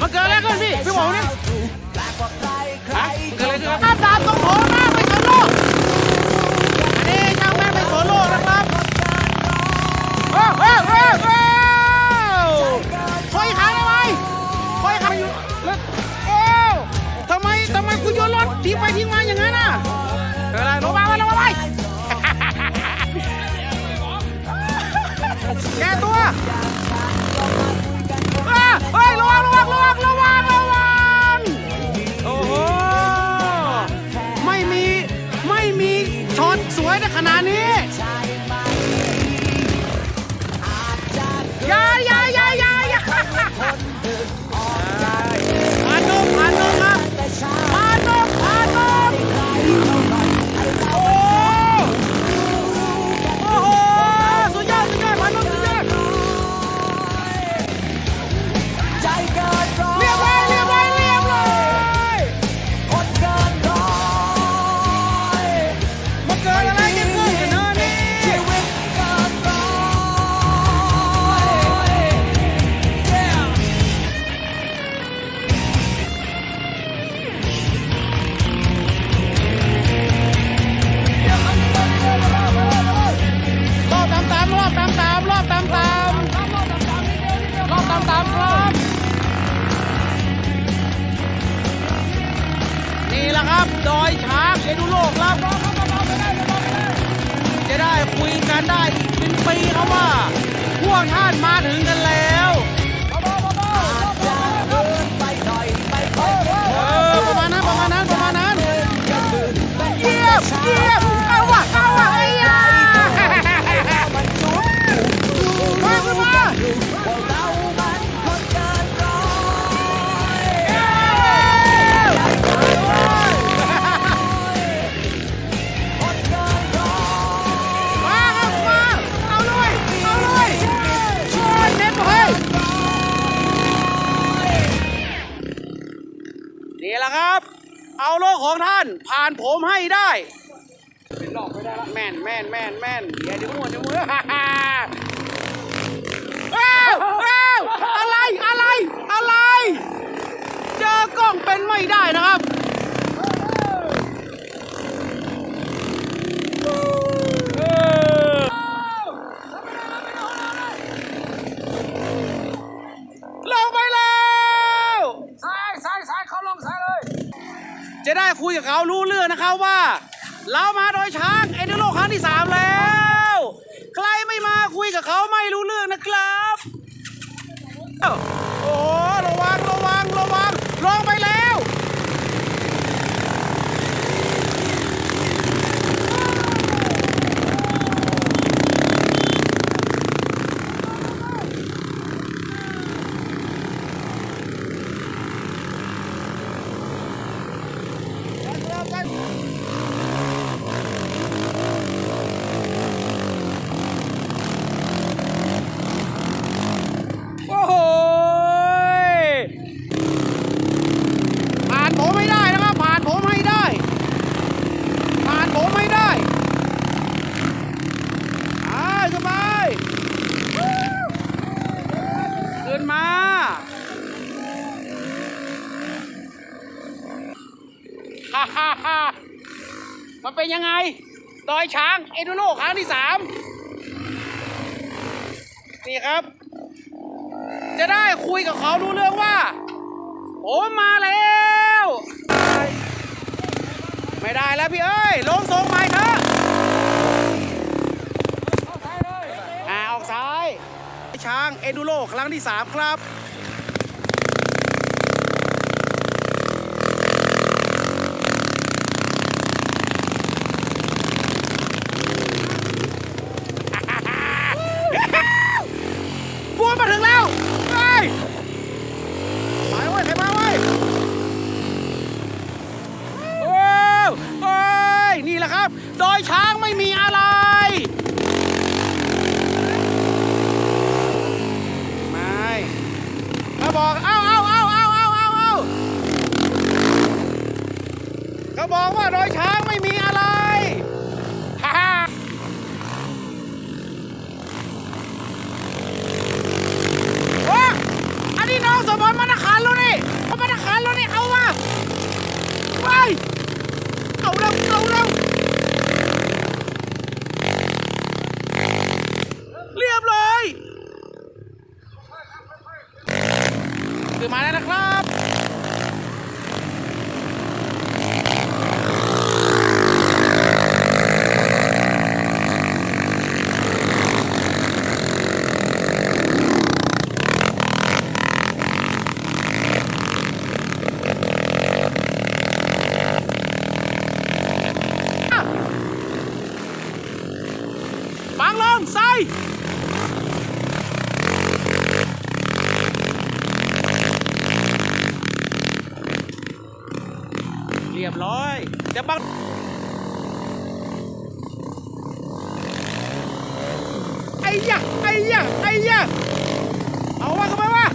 มันเกิดอะไรขึ้นพี่พี่บอกนี่มัเกิดอะไรขึ้นครับ นี่แหละครับดอยช้างเอดูโลกครับจะได้คุยกันได้เป็นปีครับว่า พวกท่านมาถึงกันแล้ว เอาโลกของท่าน ผ่านผมให้ได้เป็นหลอกไม่ได้ละแม่นแม่นแม่นแม่นเดี๋ยวเดี๋ยวมือเดี๋ยวมั่วฮ่าฮ่าอ้าวอ้าวอะไรอะไรอะไร เจอกล้องเป็นไม่ได้นะครับ เออลงไปแล้ว ซ้ายซ้ายซ้ายเขาลงซ้ายเลย จะได้คุยกับเขารู้เรื่องนะครับว่า เรามาโดยช้างเอ็นโลครั้งที่สามแล้ว ใครไม่มาคุยกับเขาไม่รู้เรื่องนะครับ โอ้ Oh. มันเป็นยังไง ดอยช้างเอโดโนครั้งที่สามนี่ครับ จะได้คุยกับเขารู้เรื่องว่า ผมมาแล้ว ไม่ได้แล้วพี่เอ้ย ลงทรงใหม่เถอะอ่าออกซ้าย ช้างเอดูโลครั้งที่3ครับ บัวมาถึงแล้วเฮ้ยไปเว้ยใครมาเว้ยโอ้เฮ้ย นี่แหละครับ ดอย ช้างไม่มีอะไร ไม่เขาบอก เอ้าเอ้าเอ้าเอ้าเอ้าเอ้าเขาบอกว่าดอยช้างไม่มีอะไร ฮ่าฮ่า โอ้อันนี้น้องสมบัติมาตรฐานแล้วนี่มาตรฐานแล้วนี่ เอามาไปเอาเร็วเอาเร็วเรียบร้อย ขึ้นมาแล้วนะครับ บังลงใส่ เรียบร้อยจะบังไอ้ยะไอ้ยะไอ้ยะเอาว่าเข้าไปวะ